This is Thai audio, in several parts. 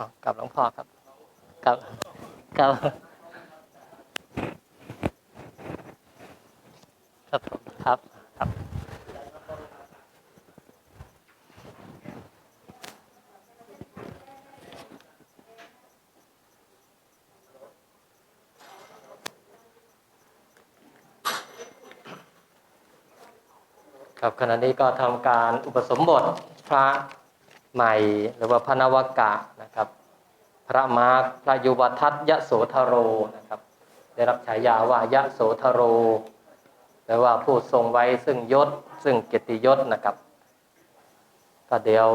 อ๋อกับหลวงพ่อครับกับกับครับผมครับครับ ครับขณะนี้ก็ทำการอุปสมบทพระใหม่หรือว่าพระนวกะนะ พระมาร์คพระยุวทัตยโสธโรนะครับ ได้รับฉายาว่ายโสธโรแปลว่าผู้ทรงไว้ซึ่งยศ ซึ่งเกียรติยศนะครับ ก็เดี๋ยว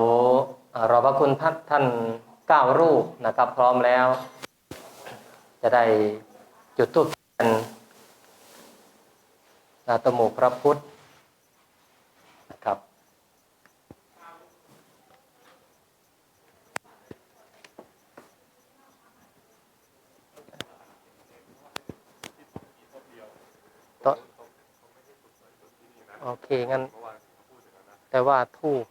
เรอพระคุณท่านท่านก้ารูปนะครับ พร้อมแล้ว จะได้จุดธูปเทียนนาตมูพระพุทธ นะครับ ต่อ โอเคงั้น แต่ว่าทูบ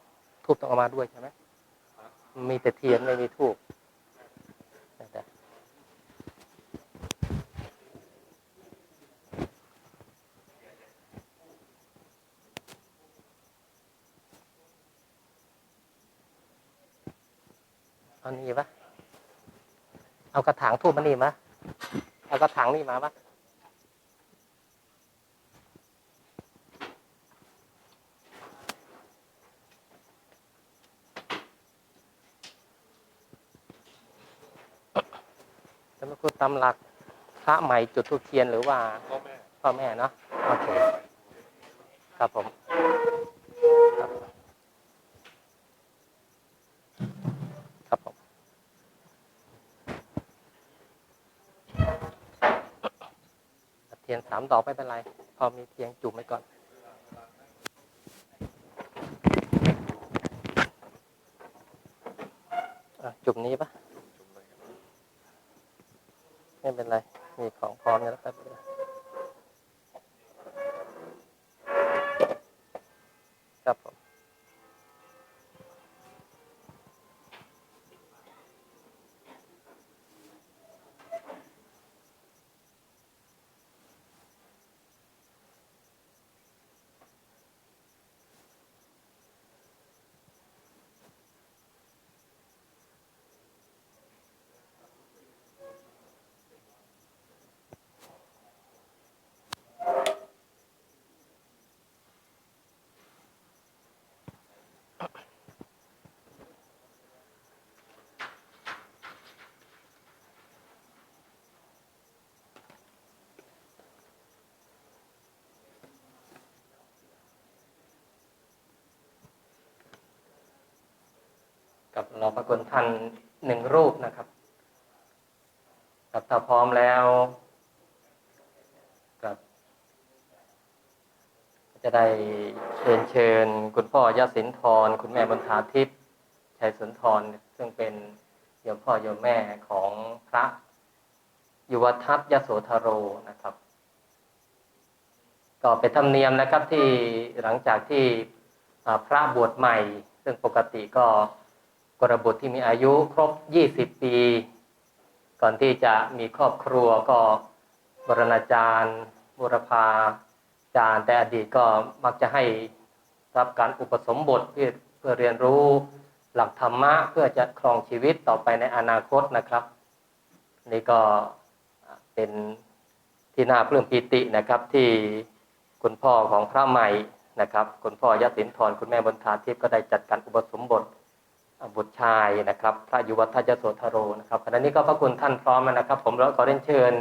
ทูบต้องเอามาด้วยใช่ไหมมีแต่เทียนไม่มีทูบแต่เอานี่ปะเอากระถางทูบมานี่มา เอากระถางนี่มาปะจะมาคุดตำหลักพระใหม่จุดทูบเทียนหรือว่าพ่อแม่พ่อแม่เนาะโอเคครับผมครับครับผมเทียนสามดอกไม่เป็นไร พอมีเทียนจุ่มไว้ก่อนอจุ่มนี้ปะ ไม่เป็นไร มีของพร้อมอยู่แล้วแป๊บเดียวครับผม กับรอพระคุณท่านหนึ่งรูปนะครับ กับถ้าพร้อมแล้วกับจะได้เรียนเชิญ คุณพ่อยศินทร คุณแม่บรรทาทิพย์ชัยสุนทร ซึ่งเป็นโยมพ่อโยมแม่ของพระยุวทัตยโสธโรนะครับ ก็เป็นธรรมเนียมนะครับที่หลังจากที่พระบวชใหม่ ซึ่งปกติก็ กรบุตรที่มีอายุครบ 20 ปี ก่อนที่จะมีครอบครัวก็บรณาจารย์บุรพาจารย์แต่อดีตก็มักจะให้รับการอุปสมบทเพื่อเพื่อเรียนรู้หลักธรรมะเพื่อจะครองชีวิตต่อไปในอนาคตนะครับ นี่ก็เป็นที่น่าปลื้มปิตินะครับที่คุณพ่อของพระใหม่นะครับ คุณพ่อยศินทรคุณแม่บนทาทิพย์ก็ได้จัดการอุปสมบท บุตรชายนะครับ พระยุวทัจโสธโรนะครับขณะนี้ก็พระคุณท่านพร้อมนะครับ ผมแล้วขอเรียนเชิญ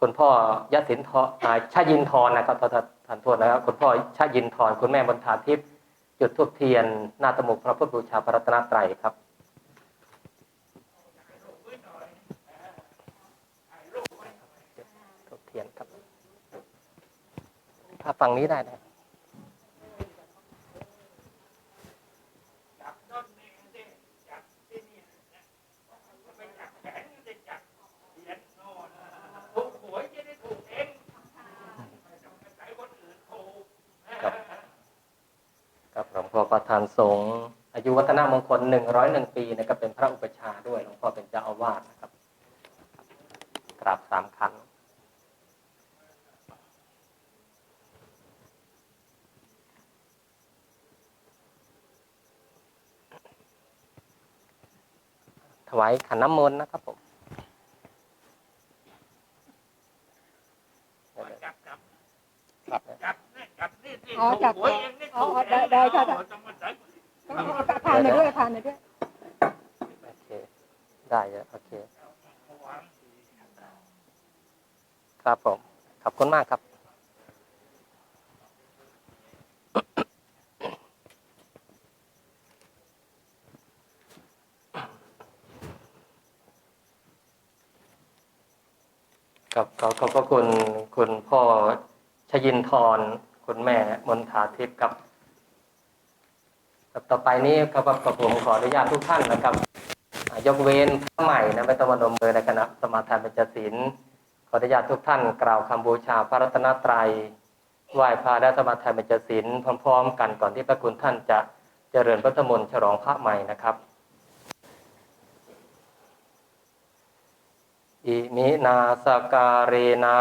คุณพ่อยศินทรชายินทรนะครับท่านโทษนะครับ คุณพ่อชายินทรคุณแม่บรรทาทิพย์จุดทูบเทียน หน้าตมุกพระพุทธบูชาพระรัตนตรัยครับทูบเทียนครับถ้าฝั่งนี้ได้นะครับ ครับครับหลวงพ่อ ประธานสงฆ์อาอายุวัฒนมงคลหนึ่งร้อยหนึ่งปีนะครับเป็นพระอุปชฌาย์ด้วยหลวงพ่อเป็นเจ้าอาวาสนะครับ กราบสามครั้งถวายขันน้ำมนต์นะครับผมจับจับครับจับนี่จับนี่ที่อ๋อจับถูกหวยเองนี่อ๋อถูกได้ได้ค่ะ ทานไปด้วยทานไปด้วยโอเค ได้เยอะโอเค ครับผม ขอบคุณมากครับกับขอขอบพระคุณคุณพ่อชยินทรคุณแม่มนทาทิพย์ครับ ครับต่อไปนี้ครับกับผมขออนุญาตทุกท่านนะครับ ยกเว้นพระใหม่นะไม่ต้องมาดมมือในคณะสมาทานเป็นจศีลขออนุญาตทุกท่าน กล่าวคำบูชาพระรัตนตรัยไหว้พระและสมาทานเป็นจศีลพร้อมๆ กันก่อนที่พระคุณท่านจะเจริญพระธมนต์ฉลองพระใหม่นะครับอิมินาสการเรนะ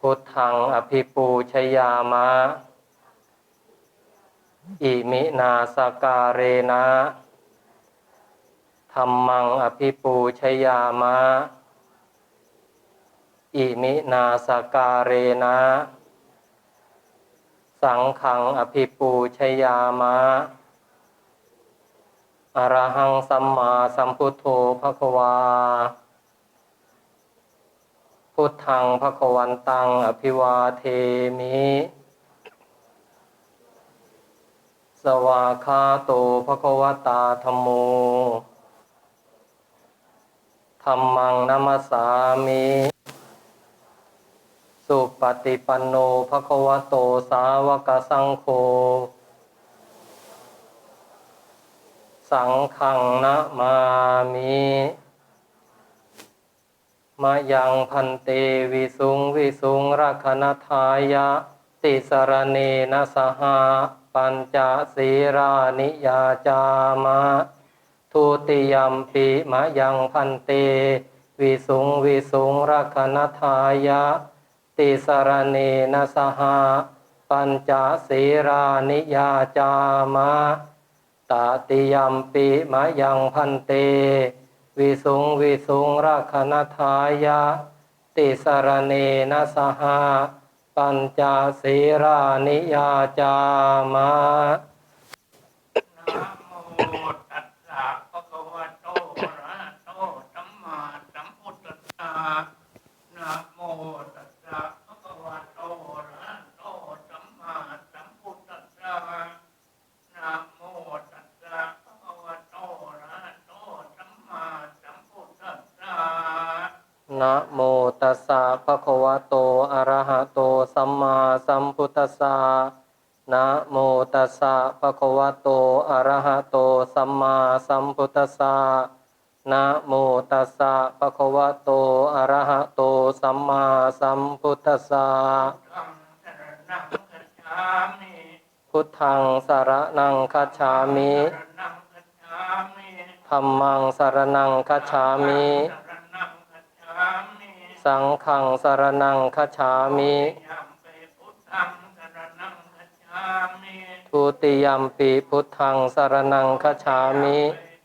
พุทธังอภิปูชยามะ อิมินาสการเรนะธรรมังอภิปูชยามะ อิมินาสการเรนะ สังขังอภิปูชยามะ อรหังสัมมาสัมพุทโธภควา พุทธังภควันตังอภิวาเทมิ สวาคาโตภควตาธรรมโมธรรมังนัมสสามิ สุปฏิปันโนภควโตสาวกสังโฆ สังฆังนะมามิมายังพันเตวิสุงวิสุงรักนทายะติสรเนนะสหา ปัญจศีรานิยาจามะทุติยมปิมะยังพันเต วิสุงวิสุงรักนทายะ ติสรเนนสหาปัญจศีรานิยาจามะตติยมปิมะยังพันเต วิสุงวิสุงรักนทายะ ติสรเนนสหา ปัญจศีรานิยาจามะนะโมตัสสะภะคะวะโตอะระหะโตสัมมาสัมพุทธัสสะนะโมตัสสะภะคะวะโตอะระหะโตสัมมาสัมพุทธัสสะนะโมตัสสะภะคะวะโตอะระหะโตสัมมาสัมพุทธัสสะนะโมตัสสะภะคะวะโตอะระหะโต สัมพุทธัสสะนะโมตัสสะภะคะวะโตอะระหะโตสัมมาสัมพุทธัสสะนะโมตัสสะภะคะวะโตอะระหะโตสัมมาสัมพุทธัสสะพุทธังสารนังคัจฉามิสรณังคัจฉามิธัมมังสารนังคัจฉามิสังคัจฉามิสังฆังสารนังคัจฉามิ ยัมเปพุทธังสรณังคัจฉามิ ทุติยมปีพุทธังสารนังคัจฉามิ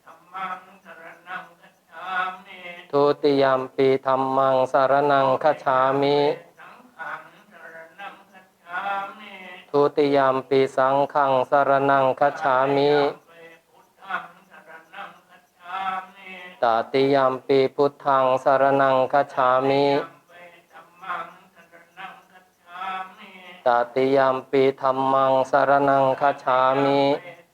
ธัมมังสรณังคัจฉามิทุติยมปีธรรมังสารนังคัจฉามิสังฆังสรณังคัจฉามิทุติยมปีสังฆังสารนังคัจฉามิทุตติยมปีพุทธังสารนังคัจฉามิ ตติยมปีธรรมังสารนังคามิ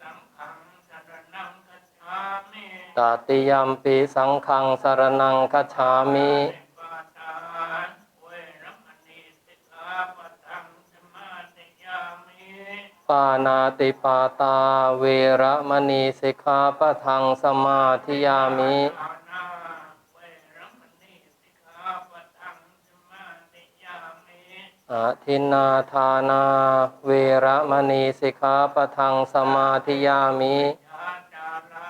สังฆังสรณังคัจฉามิตติยมปีสังฆังสารนังคามิปาทานเวรมณีสิกขาปาธิยามิปานาติปาตาเวระมณีสิกขาปะทังสมาธิยามิ ปานาเวรมณีสิกขาปะทังสมาธิยามิ อทินนาทานาเวรมณีสิกขาปทังสมาธิยามิยาจารา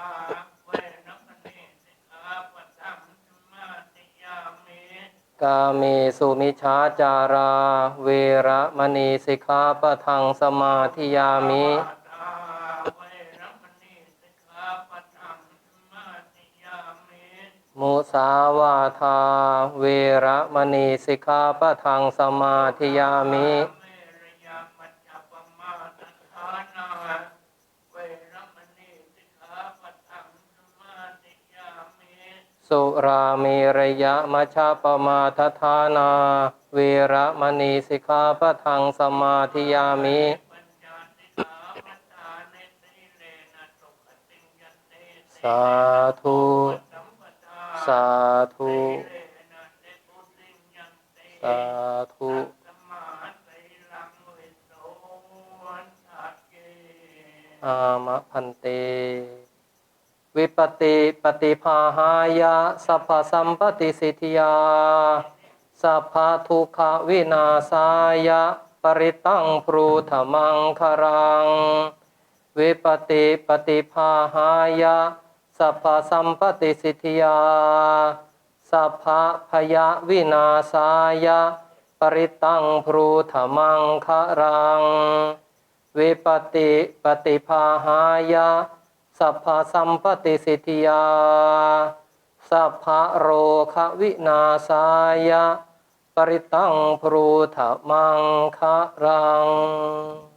เวรมณีสิกขาปะทังสมาธิยามิกาเมสุมิชาจารา เวรมณีสิกขาปทังสมาธิยามิา มุสาวาทา เวระมณีสิกขาปะทังสมาธิยามิ สุรามีระยะมัชาปมาทธานา เวระมณีสิกขาปะทังสมาธิยามิสาธุ สาธุ สาธุอามะพันเต วิปติปฏิภาหายะสัพพสัมปติสิทธิยาสัพพทุขวินาสายะ ปริตังปรูธมังคารัง วิปติปฏิภาหายะ สัพพสัมปติสิทธิยา สัพพพยวินาสายะ ปริตังปรูธมังคารัง วิปติปฏิภาหายะ สัพพสัมปติสิทธิยา สัพพะโรคะวินาสายะ ปริตังพรูธมังคะรัง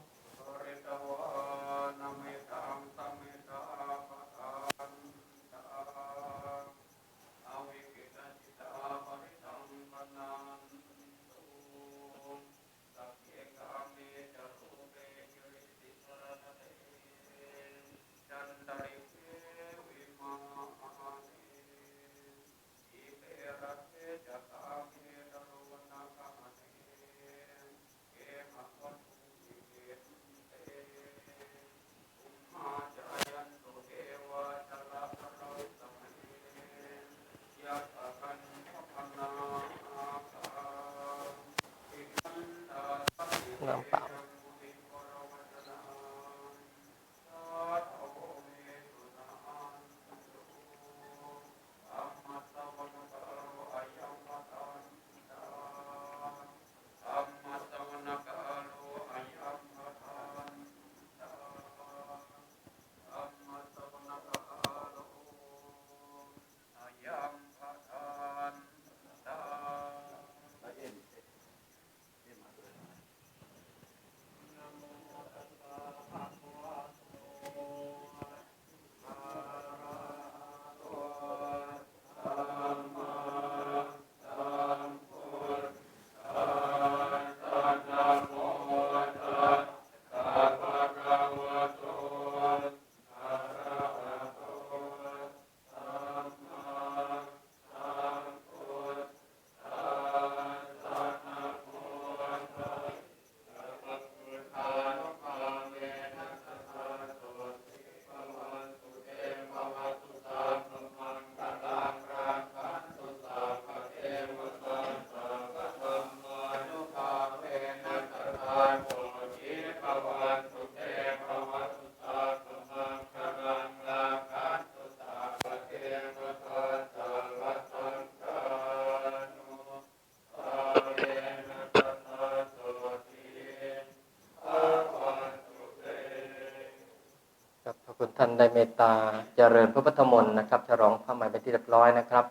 านได้เมตตาเจริญพระพุทธมนต์นะครับฉลองพระใหม่เป็นที่เรียบร้อยนะครับ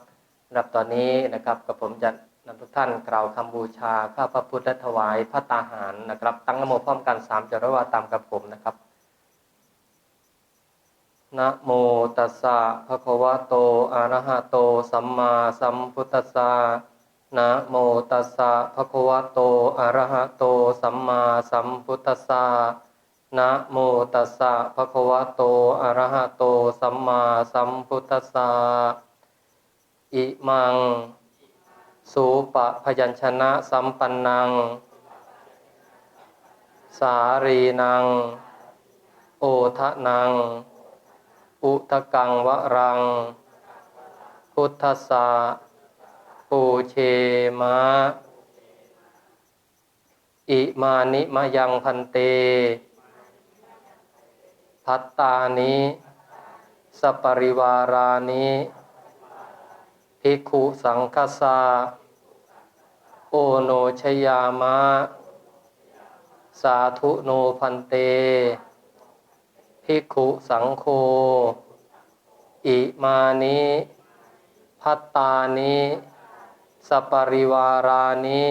สำหรับตอนนี้นะครับกับผมจะนำทุกท่านกล่าวคำบูชาข้าพระพุทธและถวายพระตาหารนะครับ ตั้งนโมพร้อมกันสามจรวาตามกับผมนะครับนะโมตัสสะภะคะวะโตอะระหะโต สัมมาสัมพุทธัสสะนะโมตัสสะภะคะวะโตอะระหะโต สัมมาสัมพุทธัสสะ นะโมตัสสะภะคะวะโต อะระหะโต สัมมาสัมพุทธัสสะ อิมัง สูปะพยัญชนะสัมปันนัง สารีนัง โอทะนัง อุทะกังวะรัง พุทธสสะปูเชมะ อิมานิมายังพันเต พัตตานิสปริวารานิภิกขุสังคสาโอโนชยามะ สาธุโนพันเตภิกขุสังโฆอิมานิพัตตานิสปริวารานิ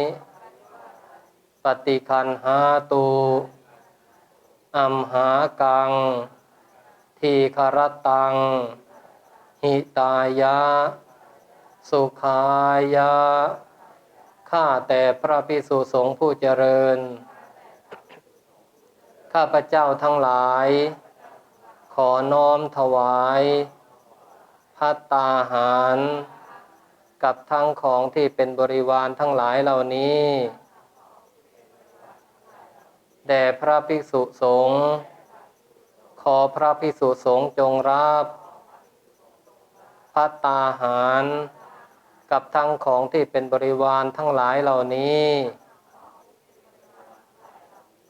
ปฏิคันหาตุ อัมหากัง ทีคารตัง หิตายะ สุขายะ ข้าแต่พระพิสุสงฆ์ผู้เจริญ ข้าพระเจ้าทั้งหลาย ขอน้อมถวายพัตตาหาร กับทั้งของที่เป็นบริวารทั้งหลายเหล่านี้ แด่พระภิกษุสงฆ์ขอพระภิกษุสงฆ์จงรับพัตตาหาร กับทั้งของที่เป็นบริวารทั้งหลายเหล่านี้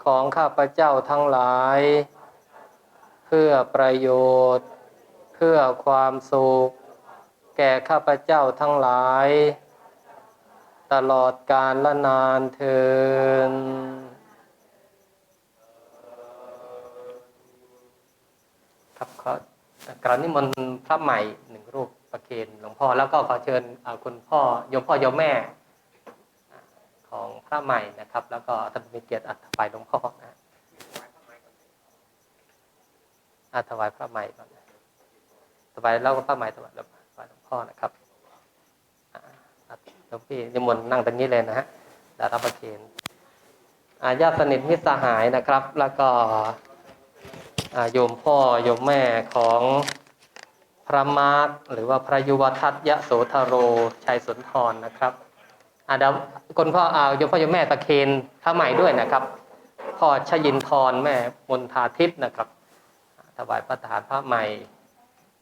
ของข้าพเจ้าทั้งหลาย เพื่อประโยชน์ เพื่อความสุข แก่ข้าพเจ้าทั้งหลาย ตลอดกาลละนานเทิน ครับขอกราบนิมนต์พระใหม่หนึ่งรูปประเคนหลวงพ่อแล้วก็ขอเชิญอ่าคุณพ่อโยมพ่อโยมแม่ ของพระใหม่นะครับ แล้วก็ท่านมีเกียรติอัฐบายหลวงพ่อนะฮะอาถวายพระใหม่ก่อนถวายแล้วก็พระใหม่ถวายหลวงพ่อนะครับอ่าอ่าหลวงพี่นิมนต์นั่งตรงนี้เลยนะฮะดารับประเคนอาญาติสนิทมิตรสหายนะครับ แล้วก็ โยมพ่อโยมแม่ของพระมาร์คหรือว่าพระยุวทัตยะโสธโรชัยสุนทรนะครับอาเดยวคนพ่ออาโยมพ่อโยมแม่ตะเคนพระใหม่ด้วยนะครับพ่อชยินทรแม่มนทาทิพย์นะครับถวายพระทหารพระใหม่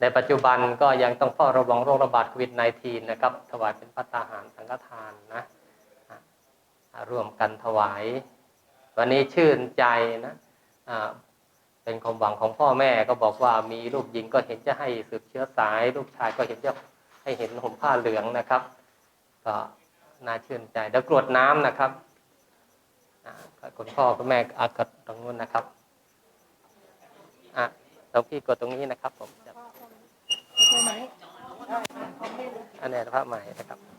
ในปัจจุบันก็ยังต้องเฝ้าระวังโรคระบาดโควิด -19 นะครับ ถวายเป็นพระทหารสังฆทานนะร่วมกันถวาย วันนี้ชื่นใจนะอ่า เป็นความหวังของพ่อแม่ก็บอกว่ามีลูกหญิงก็เห็นจะให้สืบเชื้อสาย ลูกชายก็เห็นจะให้เห็นห่มผ้าเหลืองนะครับ ก็น่าชื่นใจเดี๋ยวกรวดน้ำนะครับอ่าคุณพ่อคุณแม่อากดตรงนู้นนะครับอะหลวงพี่กดตรงนี้นะครับผมจะใช่ไหมอันนี้พระใหม่นะครับ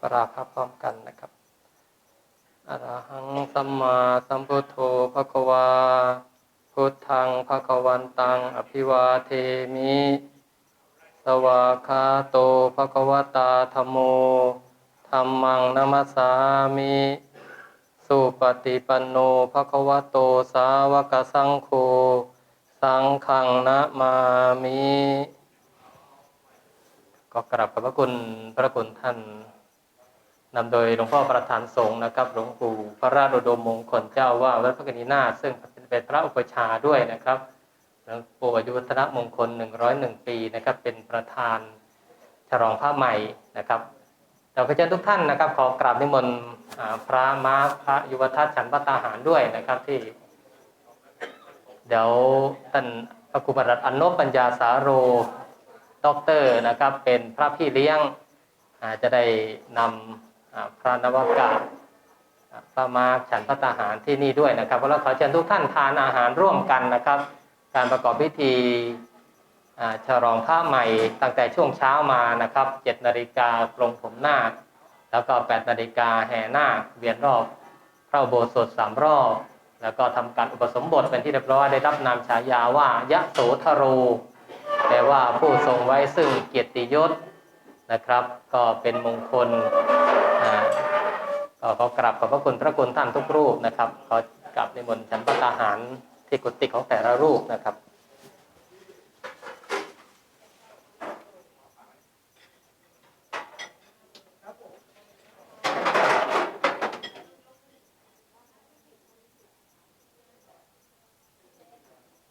ปราภาพร้อมกันนะครับอรหังสัมมาสัมพุทโธภควา พุทธังภควันตัง อภิวาเทมิ สวาคาโตภควตาธโมธรรมังนัมสามิสุปฏิปันโนภควโตสาวกสังโฆสังฆังนะมามิ ก็กราบขอบพระคุณพระคุณท่าน นำโดยหลวงพ่อประธานสงฆ์นะครับ หลวงปู่พระราชโดมมงคลเจ้าว่าวัดพระกนินาซึ่งเป็นพระอุปชาด้วยนะครับหลวงปู่อายุวัฒนมงคล 101 ปีนะครับ เป็นประธานฉลองพระใหม่นะครับเราก็เชิญทุกท่านนะครับ ขอกราบนิมนต์พระมาพระยุวทัศฉันพระตาหารด้วยนะครับที่ เดี๋ยวท่านพระครูบารัตน์อนนบปัญญาสาโรด็อกเตอร์นะครับ เป็นพระพี่เลี้ยงจะได้นำอ่า พระนวากาศพระมาฉันพระตาหารที่นี่ด้วยนะครับแล้วขอเชิญทุกท่านทานอาหารร่วมกันนะครับ การประกอบพิธีฉลองผ้าใหม่ตั้งแต่ช่วงเช้ามานะครับ7นาฬิกาปรงผมนาคแล้วก็8นาฬิกาแห่นาคเวียนรอบพระโบสถ์สามรอบแล้วก็ทำการอุปสมบทเป็นที่เรียบร้อยได้รับนามฉายาว่ายะโสธโรแปลว่าผู้ทรงไว้ซึ่งเกียรติยศนะครับ ก็เป็นมงคล ขอกราบขอบพระคุณพระคุณท่านทุกรูปนะครับขอกราบในมนต์ฉันพระตาหารที่กุติของแต่ละรูปนะครับ